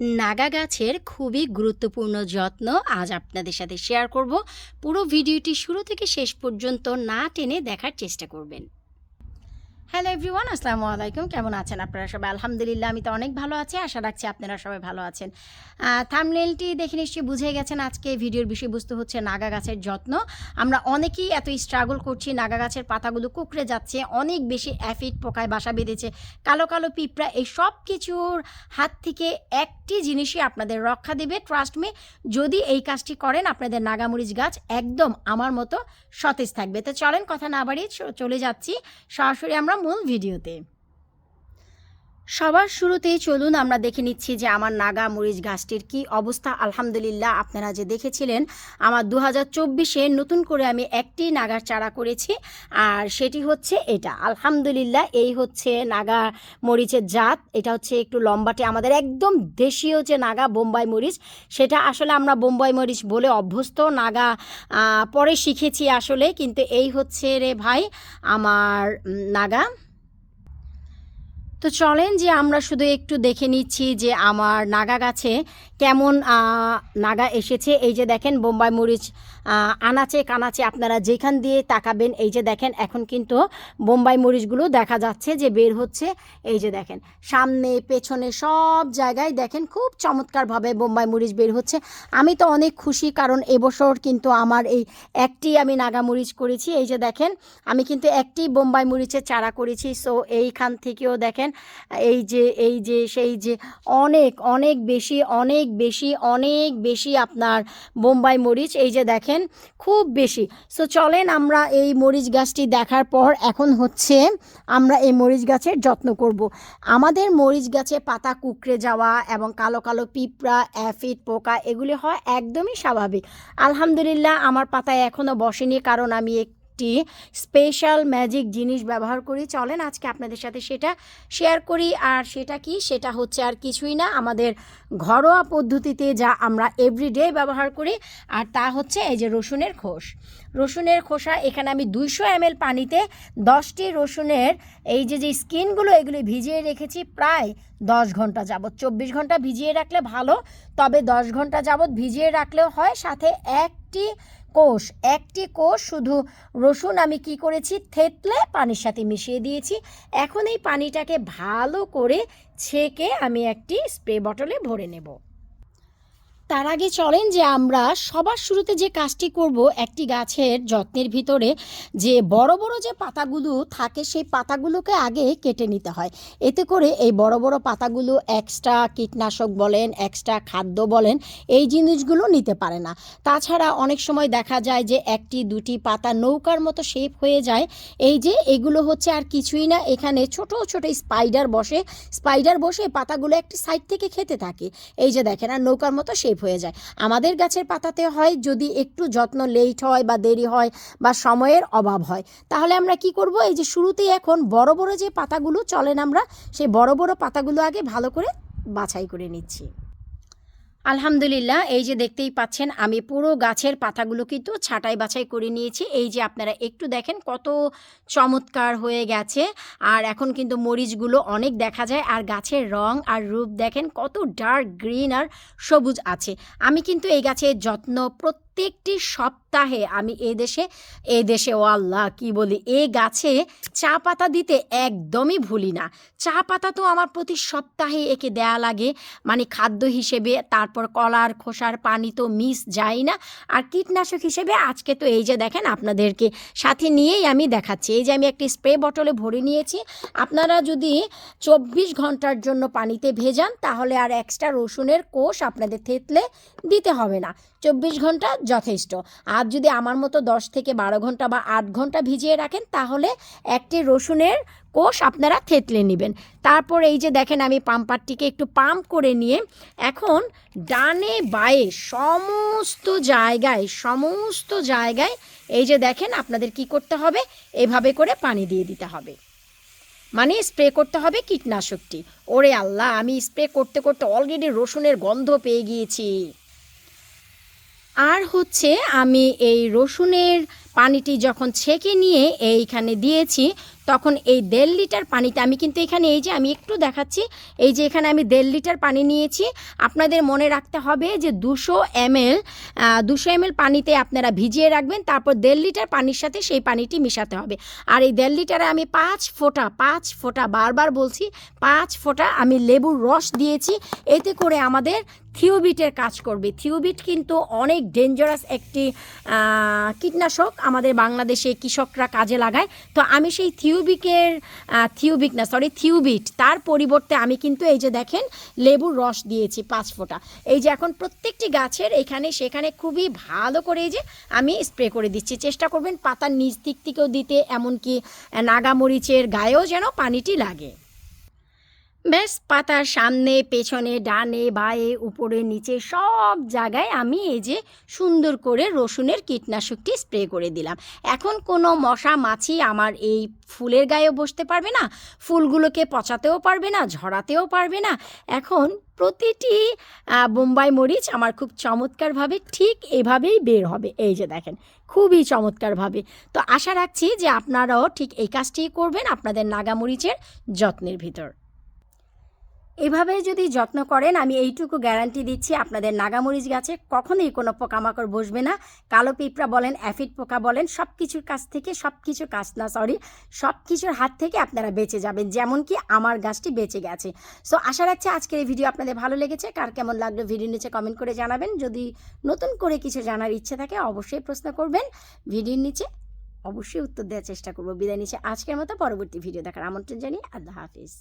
নাগা গাছের খুবই গুরুত্বপূর্ণ যত্ন আজ আপনাদের সাথে শেয়ার করব। পুরো ভিডিওটি শুরু থেকে শেষ পর্যন্ত না টেনে দেখার চেষ্টা করবেন। হ্যালো এভরিওয়ান আসসালামু আলাইকুম কেমন আছেন আপনারা সবাই? আলহামদুলিল্লাহ, আমি তো অনেক ভালো আছি। আশা রাখছি আপনারা সবাই ভালো আছেন। থামনেলটি দেখে নিশ্চয়ই বুঝে গেছেন আজকে ভিডিওর বিষয়বস্তু হচ্ছে নাগা গাছের যত্ন। আমরা অনেকেই এত স্ট্রাগল করছি, নাগা গাছের পাতাগুলো কুকড়ে যাচ্ছে, অনেক বেশি অ্যাফিড পোকায় বাসা বেঁধেছে, কালো কালো পিঁপড়া, এই সব কিছুর হাত থেকে একটি জিনিসই আপনাদের রক্ষা দেবে। ট্রাস্ট মে যদি এই কাজটি করেন, আপনাদের নাগামরিচ গাছ একদম আমার মতো সতেজ থাকবে। তো চলেন, কথা না বাড়িয়ে চলে যাচ্ছি। সরাসরি আমরা মূল ভিডিওতে সবার শুরুতেই চলুন আমরা দেখে নিচ্ছি যে আমার নাগা মরিচ গাছটির কি অবস্থা। আলহামদুলিল্লাহ, আপনারা যে দেখেছিলেন, আমার দু হাজার চব্বিশে নতুন করে আমি একটি নাগার চারা করেছি, আর সেটি হচ্ছে এটা। আলহামদুলিল্লাহ, এই হচ্ছে নাগা মরিচের জাত। এটা হচ্ছে একটু লম্বাটে আমাদের একদম দেশীয় যে নাগা বোম্বাই মরিচ, সেটা আসলে আমরা বোম্বাই মরিচ বলে অভ্যস্ত। নাগা পরে শিখেছি আসলে, কিন্তু এই হচ্ছে রে ভাই, আমার নাগা। তো চলেন যে আমরা শুধু একটু দেখে নিচ্ছি যে আমার নাগা গাছে কেমন নাগা এসেছে। এই যে দেখেন, বোম্বাই মরিচ আনাচে কানাচে আপনারা যেখান দিয়ে তাকাবেন, এই যে দেখেন, এখন কিন্তু বোম্বাই মরিচগুলো দেখা যাচ্ছে যে বের হচ্ছে। এই যে দেখেন, সামনে, পেছনে সব জায়গায় দেখেন, খুব চমৎকারভাবে বোম্বাই মরিচ বের হচ্ছে। আমি তো অনেক খুশি, কারণ এবছর কিন্তু আমার এই একটি আমি নাগা মরিচ করেছি। এই যে দেখেন, আমি কিন্তু একটি বোম্বাই মরিচের চারা করেছি। সো এইখান থেকেও দেখেন এই যে এই যে, সেই যে অনেক অনেক বেশি অনেক বেশি অনেক বেশি আপনার বোম্বাই মরিচ, এই যে দেখেন খুব বেশি। সো চলেন আমরা এই মরিচ গাছটি দেখার পর এখন হচ্ছে আমরা এই মরিচ গাছের যত্ন করব। আমাদের মরিচ গাছে পাতা কুকড়ে যাওয়া এবং কালো কালো পিঁপড়া, অ্যাফিড, পোকা এগুলি হয় একদমই স্বাভাবিক। আলহামদুলিল্লাহ আমার পাতায় এখনও বসেনি কারণ আমি একটি স্পেশাল ম্যাজিক জিনিস ব্যবহার করি। চলেন আজকে আপনাদের সাথে সেটা শেয়ার করি। আর সেটা কি? সেটা হচ্ছে আর কিছুই না, আমাদের ঘরোয়া পদ্ধতিতে যা আমরা এভরিডে ব্যবহার করি, আর তা হচ্ছে এই যে রসুনের খোস। রসুনের খোসা, এখানে আমি দুইশো এম পানিতে দশটি রসুনের এই যে যে স্কিনগুলো এগুলি ভিজিয়ে রেখেছি প্রায় দশ ঘণ্টা যাবত চব্বিশ ঘণ্টা ভিজিয়ে রাখলে ভালো, তবে দশ ঘণ্টা যাবত ভিজিয়ে রাখলেও হয়, সাথে একটি কোষ, একটি কোষ, শুধু রসুন আমি কি করেছি? থেতলে পানির সাথে মিশিয়ে দিয়েছি। এখন এই পানিটাকে ভালো করে ছেঁকে আমি একটি স্প্রে বটলে ভরে নেব। তার আগে চলেন যে আমরা সবার শুরুতে যে কাজটি করব, একটি গাছের যত্নের ভিতরে যে বড় বড় যে পাতাগুলো থাকে, সেই পাতাগুলোকে আগে কেটে নিতে হয়। এতে করে এই বড় বড় পাতাগুলো এক্সট্রা কীটনাশক বলেন এক্সট্রা খাদ্য বলেন, এই জিনিসগুলো নিতে পারে না। তাছাড়া অনেক সময় দেখা যায় যে একটি, দুটি পাতা নৌকার মতো শেপ হয়ে যায়। এই যে এগুলো হচ্ছে আর কিছুই না, এখানে ছোট ছোট স্পাইডার বসে স্পাইডার বসে পাতাগুলো একটি সাইড থেকে খেতে থাকে। এই যে দেখেন, আর নৌকার মতো শেপ হয়ে যায়। আমাদের গাছের পাতাতে হয়, যদি একটু যত্ন লেট হয় বা দেরি হয় বা সময়ের অভাব হয়। তাহলে আমরা কি করব? এই যে শুরুতেই এখন বড় বড় যে পাতাগুলো চলেন আমরা, সেই বড় বড় পাতাগুলো আগে ভালো করে বাছাই করে নিচ্ছি। আলহামদুলিল্লাহ, এই যে দেখতেই পাচ্ছেন, আমি পুরো গাছের পাতাগুলো কিন্তু ছাটাই বাছাই করে নিয়েছি। এই যে আপনারা একটু দেখেন কত চমৎকার হয়ে গেছে। আর এখন কিন্তু মরিচগুলো অনেক দেখা যায়, আর গাছের রং আর রূপ দেখেন কত ডার্ক গ্রিন আর সবুজ আছে। আমি কিন্তু এই গাছের যত্ন প্রত্যেকটি সপ্তাহে আমি এ দেশে এ দেশে, ও আল্লাহ, কি বলি, এ গাছে চা পাতা দিতে একদমই ভুলি না। চা পাতা তো আমার প্রতি সপ্তাহে একে দেয়া লাগে মানে খাদ্য হিসেবে, তারপর কলার, খোসার পানি তো মিস যায় না। আর কীটনাশক হিসেবে আজকে তো এই যে দেখেন আপনাদেরকে সাথে নিয়েই আমি দেখাচ্ছি। এই যে আমি একটি স্প্রে বটলে ভরে নিয়েছি। আপনারা যদি চব্বিশ ঘণ্টার জন্য পানিতে ভেজান, তাহলে আর এক্সট্রা রসুনের কোষ আপনাদের থেতলে দিতে হবে না। চব্বিশ ঘণ্টা যথেষ্ট। আর যদি আমার মতো দশ থেকে বারো ঘণ্টা বা আট ঘণ্টা ভিজিয়ে রাখেন, তাহলে একটি রসুনের কোষ আপনারা থেতলে নেবেন। তারপর এই যে দেখেন আমি পাম্পারটিকে একটু পাম্প করে নিয়ে এখন ডানে বায়ে সমস্ত জায়গায় সমস্ত জায়গায় এই যে দেখেন আপনাদের কি করতে হবে? এভাবে করে পানি দিয়ে দিতে হবে। মানে স্প্রে করতে হবে কীটনাশকটি। ওরে আল্লাহ, আমি স্প্রে করতে করতে অলরেডি রসুনের গন্ধ পেয়ে গিয়েছি। আর হচ্ছে আমি এই রসুনের পানিটি যখন ছেঁকে নিয়ে এইখানে দিয়েছি তখন এই দেড় লিটার পানিতে আমি কিন্তু এখানে এই যে, আমি একটু দেখাচ্ছি, এই যে এখানে আমি দেড় লিটার পানি নিয়েছি। আপনাদের মনে রাখতে হবে যে দুশো এমএল দুশো এমএল পানিতে আপনারা ভিজিয়ে রাখবেন, তারপর দেড় লিটার পানির সাথে সেই পানিটি মিশাতে হবে। আর এই দেড় লিটারে আমি পাঁচ ফোঁটা পাঁচ ফোঁটা, বারবার বলছি, পাঁচ ফোঁটা আমি লেবুর রস দিয়েছি, এতে করে আমাদের থিওবিটের কাজ করবে। থিওবিট কিন্তু অনেক ডেঞ্জারাস একটি কীটনাশক আমাদের বাংলাদেশে কৃষকরা কাজে লাগায়। তো আমি সেই থিওবিকের থিউবিক না সরি থিউবিট তার পরিবর্তে আমি কিন্তু এই যে দেখেন, লেবুর রস দিয়েছি পাঁচ ফোঁটা। এই যে এখন প্রত্যেকটি গাছের এখানে, সেখানে খুবই ভালো করে এই যে আমি স্প্রে করে দিচ্ছি। চেষ্টা করবেন পাতার নিচ দিক থেকেও দিতে, এমনকি নাগামরিচের গায়েও যেন পানিটি লাগে। বেশ পাতার সামনে, পেছনে, ডানে, বায়ে, উপরে, নিচে সব জায়গায় আমি এই যে সুন্দর করে রসুনের কীটনাশকটি স্প্রে করে দিলাম। এখন কোনো মশা, মাছি আমার এই ফুলের গায়ে বসতে পারবে না, ফুলগুলোকে পচাতেও পারবে না, ঝরাতেও পারবে না। এখন প্রতিটি বোম্বাই মরিচ আমার খুব চমৎকারভাবে ঠিক এভাবেই বের হবে। এই যে দেখেন, খুবই চমৎকারভাবে। তো আশা রাখছি যে আপনারাও ঠিক এই কাজটিই করবেন আপনাদের নাগামরিচের যত্নের ভিতর। এভাবে যদি যত্ন করেন, আমি এইটুকু গ্যারান্টি দিচ্ছি আপনাদের নাগামরিচ গাছে কখনোই কোনো পোকামাকড় বসবে না। কালো পিঁপড়া বলেন, অ্যাফিড পোকা বলেন সব কিছুর কাছ থেকে সব কিছু কাজ না সরি সব কিছুর হাত থেকে আপনারা বেঁচে যাবেন যেমন কি আমার গাছটি বেঁচে গেছে। সো আশা রাখছি আজকের এই ভিডিও আপনাদের ভালো লেগেছে। কার কেমন লাগল ভিডিও নিচে কমেন্ট করে জানাবেন। যদি নতুন করে কিছু জানার ইচ্ছে থাকে, অবশ্যই প্রশ্ন করবেন। ভিডিওর নিচে অবশ্যই উত্তর দেওয়ার চেষ্টা করব। বিদায় নিচে আজকের মতো, পরবর্তী ভিডিও দেখার আমন্ত্রণ জানিয়ে আল্লাহ হাফিজ।